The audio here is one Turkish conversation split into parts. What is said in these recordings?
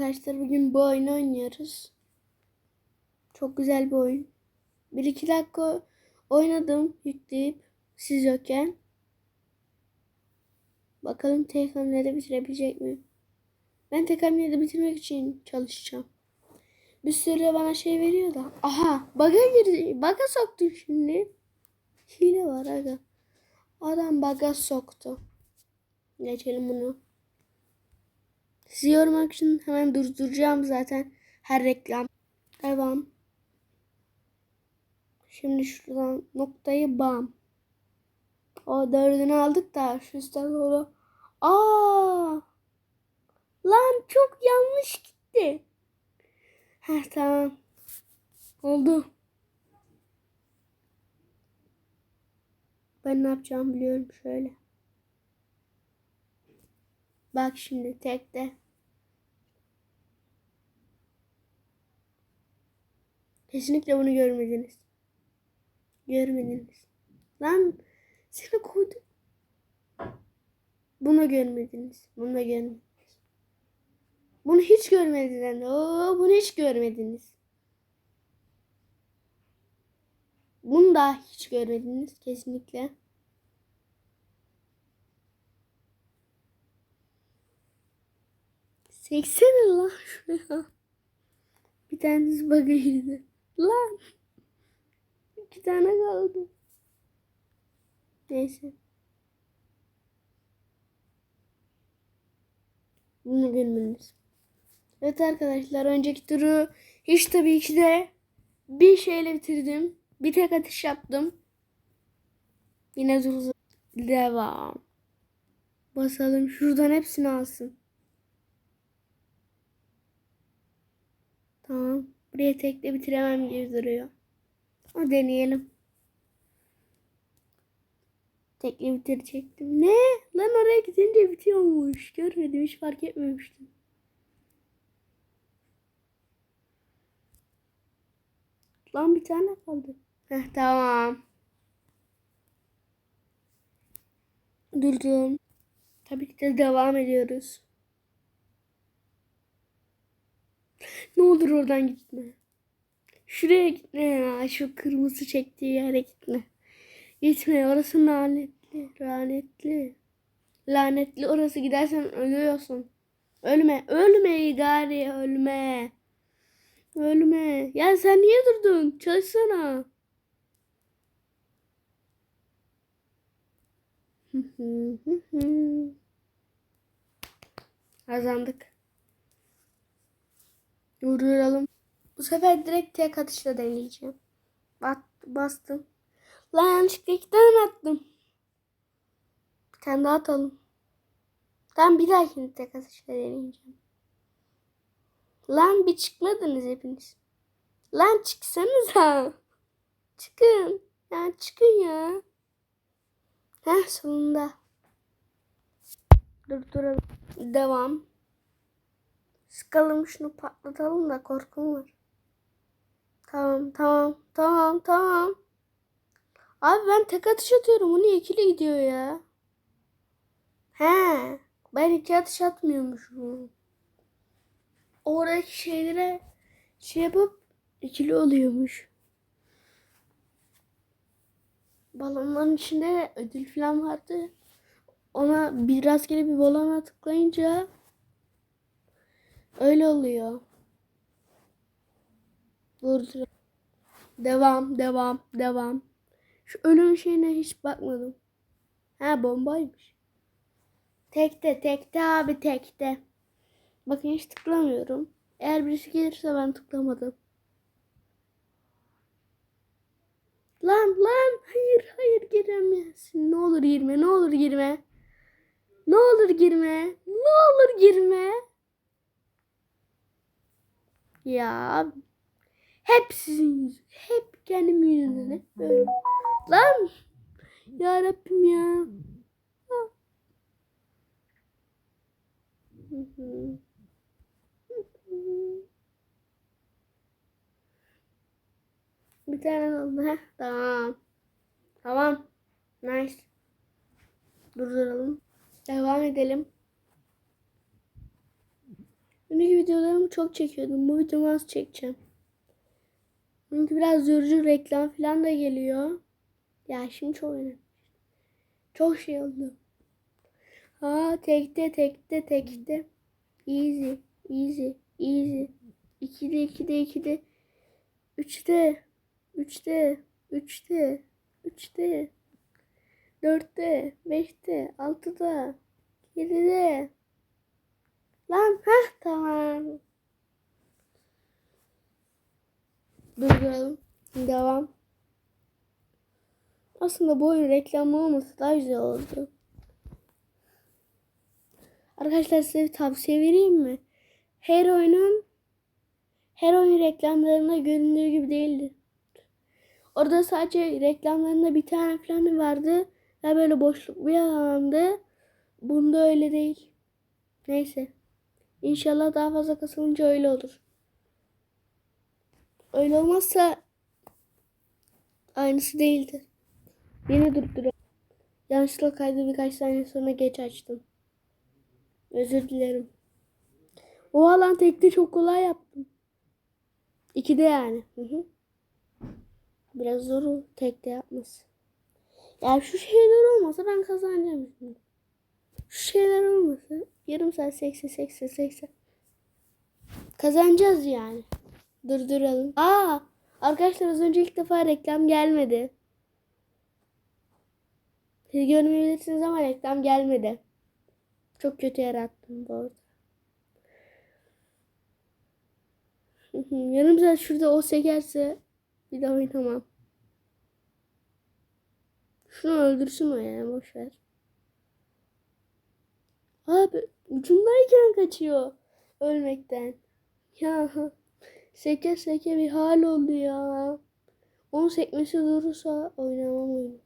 Arkadaşlar bugün bu oyunu oynuyoruz. Çok güzel bir oyun. Bir iki dakika oynadım yükleyip siz yokken. Bakalım tek hamlede bitirebilecek mi? Ben tek hamlede bitirmek için çalışacağım. Bir sürü bana şey veriyor da. Aha baga girdi. Baga soktum şimdi. Hile var aga. Adam baga soktu. Geçelim bunu. Sizi yormak için hemen durduracağım zaten her reklam. Devam. Şimdi şuradan noktayı bam. O dördünü aldık da şu üstten doğru. Aa! Lan çok yanlış gitti. Heh tamam. Oldu. Ben ne yapacağımı biliyorum şöyle. Bak şimdi tekte. Kesinlikle bunu görmediniz. Görmediniz. Lan seni koydum. Bunu görmediniz. Bunu da görmediniz. Bunu hiç görmediniz. Oo, bunu hiç görmediniz. Bunu da hiç görmediniz kesinlikle. Seksene lan şuraya. Bir tanesi bug'a girdi. Lan. İki tane kaldı. Neyse. Bunu bilmeniz. Evet arkadaşlar önceki turu hiç tabii ki de bir şeyle bitirdim. Bir tek atış yaptım. Yine zor devam. Basalım şuradan hepsini alsın. Tamam. Buraya tekle bitiremem gibi duruyor. Ama deneyelim. Tekle bitirecektim. Ne? Lan oraya gidince bitiyormuş. Görmedim hiç fark etmemiştim. Lan bir tane kaldı. Heh tamam. Durdum. Tabii ki de devam ediyoruz. Ne olur oradan gitme. Şuraya gitme ya. Şu kırmızı çektiği yere gitme. Gitme. Orası lanetli. Lanetli. Lanetli orası gidersen ölüyorsun. Ölme. Ölme gari. Ölme. Ölme. Ya sen niye durdun? Çalışsana. Kazandık. Durduralım. Bu sefer direkt tek atışla deneyeceğim. Bat, bastım. Lan yanlışlıkla iki tane attım. Bir tane daha atalım. Tamam bir dahakini tek atışla deneyeceğim. Lan bir çıkmadınız hepiniz. Lan çıksanıza. Çıkın. Ya çıkın ya. Heh sonunda. Durduralım. Devam. Sıkalım şunu patlatalım da korkum var. Tamam tamam tamam tamam. Abi ben tek atış atıyorum. Bu niye ikili gidiyor ya? He. Ben iki atış atmıyormuşum. Oradaki şeylere şey yapıp ikili oluyormuş. Balonların içinde ödül falan vardı. Ona bir rastgele bir balona tıklayınca öyle oluyor. Dur. Devam, devam, devam. Şu ölüm şeyine hiç bakmadım. Ha bombaymış. Tekte, tekte abi tekte. Bakın hiç tıklamıyorum. Eğer birisi gelirse ben tıklamadım. Lan lan hayır hayır giremezsin. Ne olur girme ne olur girme. Ne olur girme. Ne olur girme. Ya hep sizin. Hep kendim yüzünden hep böyle. Lan ya Rabbim ya. Bir tane oldu. Heh, tamam. Tamam. Nice. Durduralım. Devam edelim. Önceki videolarımı çok çekiyordum. Bu videomu az çekeceğim. Çünkü biraz yorucu reklam falan da geliyor. Ya şimdi çok önemli. Çok şey oldu. Ha tekte tekte tekte. Easy. Easy. Easy. 2'de 2'de 2'de. 3'te. 3'te. 3'te. 3'te. 4'te. 5'te. 6'da. 7'de. Lan ha tamam. Durduralım. Devam. Aslında bu oyun reklamlı olması daha güzel oldu. Arkadaşlar size bir tavsiye vereyim mi? Her oyunun her oyun reklamlarında göründüğü gibi değildi. Orada sadece reklamlarında bir tane falan vardı. Ve böyle boşluk bir alandı. Bunda öyle değil. Neyse. İnşallah daha fazla kasılınca öyle olur. Öyle olmazsa aynısı değildir. Yine durduruyorum. Yanlışlıkla kaydı birkaç saniye sonra geç açtım. Özür dilerim. O alan tekte çok kolay yaptım. İkide yani. Hı hı. Biraz zor o tekte yapması. Ya şu şeyler olmasa ben kazanacağım. Şeyler olmasa yarım saat 80 80 80. Kazanacağız yani. Durduralım. Aa, arkadaşlar az önce ilk defa reklam gelmedi. Siz görmeyebilirsiniz ama reklam gelmedi. Çok kötü yarattım bu arada. Yarım saat şurada o sekerse bir daha oynamam. Şunu öldürsün o ya boş ver. Abi ucundayken kaçıyor ölmekten. Ya seke seke bir hal oldu ya. Onun sekmesi durursa oynamam oyunu.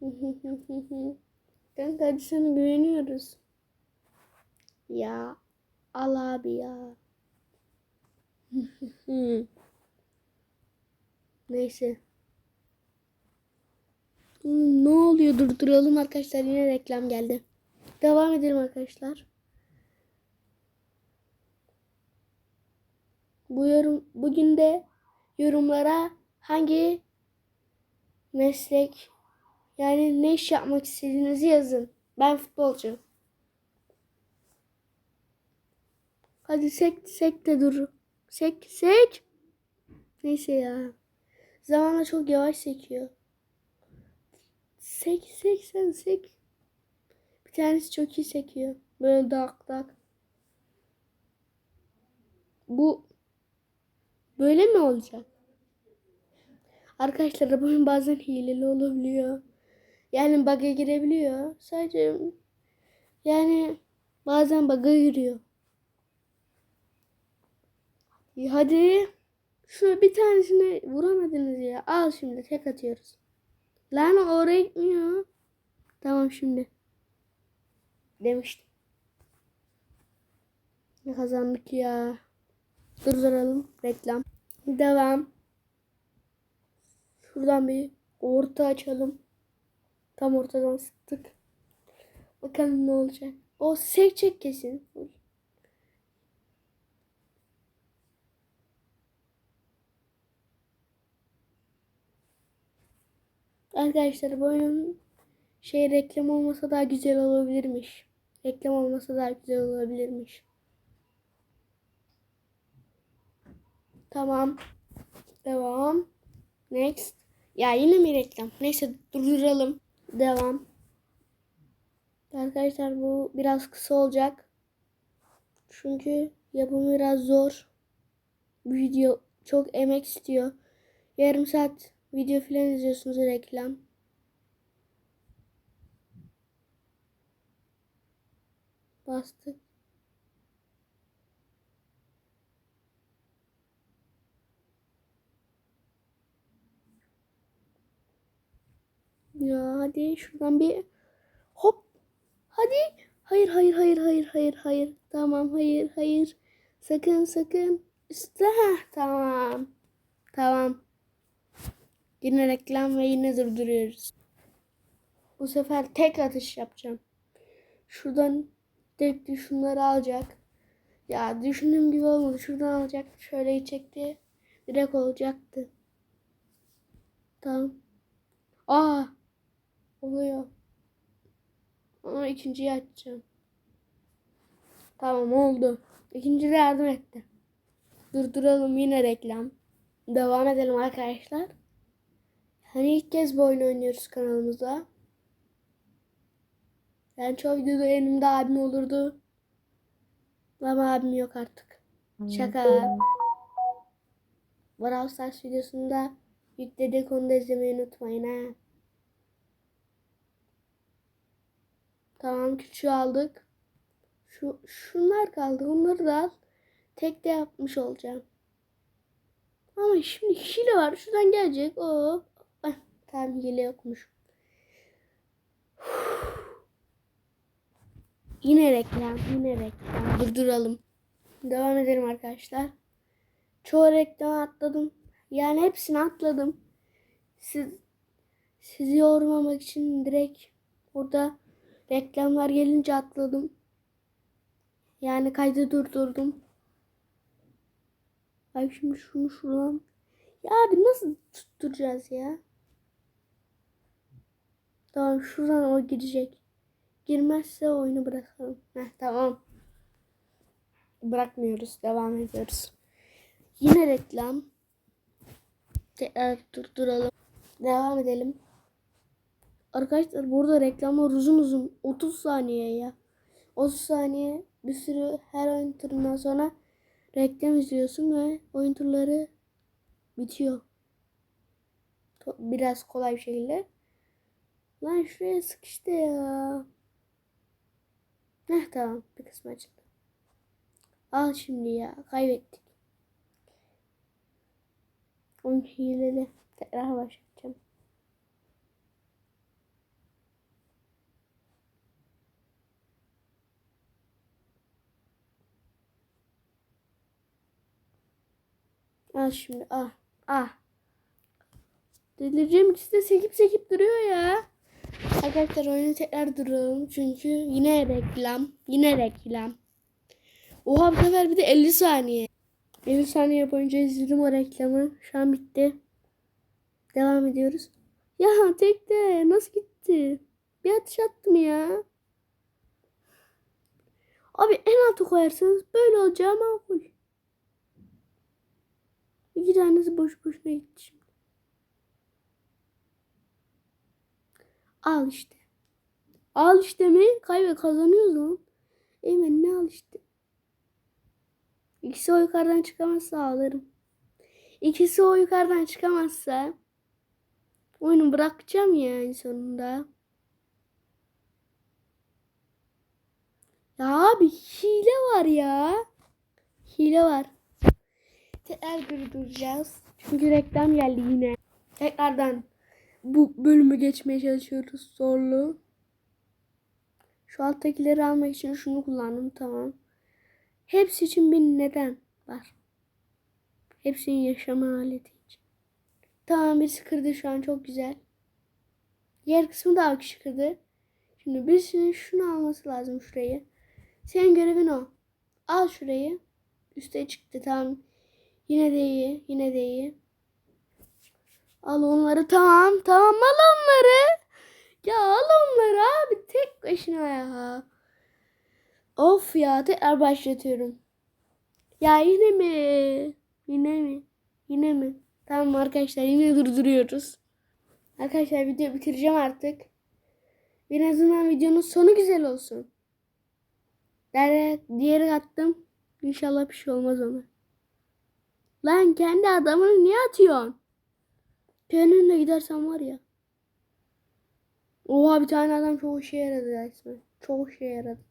Kanka hadi sana güveniyoruz. Ya al abi ya. Neyse. Ne oluyor durduralım arkadaşlar yine reklam geldi. Devam edelim arkadaşlar. Bu yorum bugün de yorumlara hangi meslek yani ne iş yapmak istediğinizi yazın. Ben futbolcu. Hadi sek sek de dur. Sek sek. Neyse ya. Zamanla çok yavaş sekiyor. Sek sek sen sek. Tanesi çok iyi sekiyor. Böyle dak dak. Bu böyle mi olacak? Arkadaşlar bu bazen hileli olabiliyor. Yani bug'a girebiliyor. Sadece yani bazen bug'a giriyor. İyi, Hadi. Şu bir tanesini vuramadınız ya. Al şimdi tek atıyoruz. Lan oraya gitmiyor. Tamam şimdi. Demiştim. Ne kazandık ya. Durduralım. Reklam. Devam. Şuradan bir orta açalım. Tam ortadan sıktık. Bakalım ne olacak. O sekecek kesin. Arkadaşlar bu oyunun şey reklam olmasa daha güzel olabilirmiş. Reklam olmasa daha güzel olabilirmiş. Tamam. Devam. Next. Ya yine mi reklam? Neyse durduralım. Devam. Arkadaşlar bu biraz kısa olacak. Çünkü yapımı biraz zor. Video çok emek istiyor. Yarım saat video falan izliyorsunuz reklam. Bastık. Ya hadi şuradan bir hop. Hadi. Hayır hayır hayır hayır hayır hayır. Tamam hayır hayır. Sakın sakın. Üstte Heh, tamam. Tamam. Yine reklam ve yine durduruyoruz. Bu sefer tek atış yapacağım. Şuradan tek şunları alacak. Ya düşündüğüm gibi olmadı. Şuradan alacaktı. Şöyle gidecekti. Direkt olacaktı. Tamam. Aa. Oluyor. Ama ikinciyi açacağım. Tamam oldu. İkinci de yardım etti. Durduralım yine reklam. Devam edelim arkadaşlar. Hani ilk kez bu oyunu oynuyoruz kanalımızda. Yani çoğu videoda yanımda abim olurdu. Ama abim yok artık. Şaka. Brawl Stars videosunda yükledik onu da izlemeyi unutmayın ha. Tamam küçüğü aldık. Şu şunlar kaldı. Onları da al. Tek de yapmış olacağım. Ama şimdi hile var. Şuradan gelecek. O. Ah, tamam hile yokmuş. Yine reklam. Yine reklam. Durduralım. Devam edelim arkadaşlar. Çoğu reklamı atladım. Yani hepsini atladım. Siz sizi yormamak için direkt burada reklamlar gelince atladım. Yani kaydı durdurdum. Ay şimdi şunu şuradan. Ya abi nasıl tutturacağız ya? Tamam şuradan o girecek. Girmezse oyunu bırakalım. Heh, tamam. Bırakmıyoruz. Devam ediyoruz. Yine reklam. Tekrar durduralım. Devam edelim. Arkadaşlar burada reklamlar uzun uzun. 30 saniye ya. 30 saniye bir sürü her oyun turundan sonra reklam izliyorsun ve oyun turları bitiyor. Biraz kolay bir şekilde. Lan şuraya sık işte ya. Heh tamam bir kısmı açıldı. Al şimdi ya kaybettik. Oyun hileli. Tekrar başlayacağım. Al şimdi ah ah. Delireceğim ikisi de sekip sekip duruyor ya. Arkadaşlar oyunu tekrar duralım çünkü yine reklam. Yine reklam. Oha bu sefer bir de 50 saniye. 50 saniye boyunca izledim o reklamı. Şu an bitti. Devam ediyoruz. Ya tek de nasıl gitti? Bir atış attım ya. Abi en altı koyarsanız böyle olacağı makul. İki tanesi boş boşuna gitti şimdi. Al işte. Al işte mi? Kaybe kazanıyoruz lan. Eymen ne al işte. İkisi o yukarıdan çıkamazsa ağlarım. İkisi o yukarıdan çıkamazsa oyunu bırakacağım ya en sonunda. Ya abi hile var ya. Hile var. Tekrar durduracağız. Çünkü reklam geldi yine. Tekrardan bu bölümü geçmeye çalışıyoruz zorlu. Şu alttakileri almak için şunu kullandım tamam. Hepsi için bir neden var. Hepsinin yaşama aleti için. Tamam birisi kırdı şu an çok güzel. Diğer kısmı da kişi kırdı. Şimdi birisinin şunu alması lazım şurayı. Senin görevin o. Al şurayı. Üste çıktı tamam. Yine de iyi. Yine de iyi. Al onları tamam. Tamam al onları. Ya al onları abi. Tek başına ya. Of ya tekrar başlatıyorum. Ya yine mi? Yine mi? Yine mi? Tamam arkadaşlar yine durduruyoruz. Arkadaşlar video bitireceğim artık. En azından videonun sonu güzel olsun. Diğer, diğeri attım. İnşallah bir şey olmaz ona. Lan kendi adamını niye atıyorsun? Kendinle gidersen var ya. Oha bir tane adam çok işe yaradı resmen. Çok işe yaradı.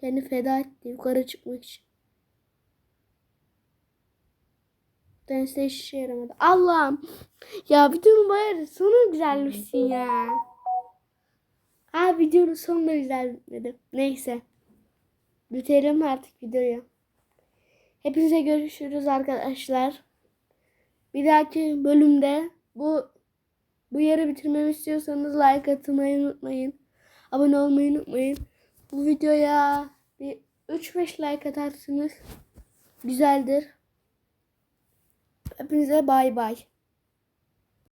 Kendi feda etti yukarı çıkmak için. Dense de hiç işe yaramadı. Allah'ım. Ya videonun bayağı sonu güzelmişsin ya. Abi videonun sonu da güzel bitmedi. Neyse. Bitirelim artık videoyu. Hepinize görüşürüz arkadaşlar. Bir dahaki bölümde bu bu yeri bitirmemi istiyorsanız like atmayı unutmayın. Abone olmayı unutmayın. Bu videoya Bir 3-5 like atarsınız. Güzeldir. Hepinize bay bay.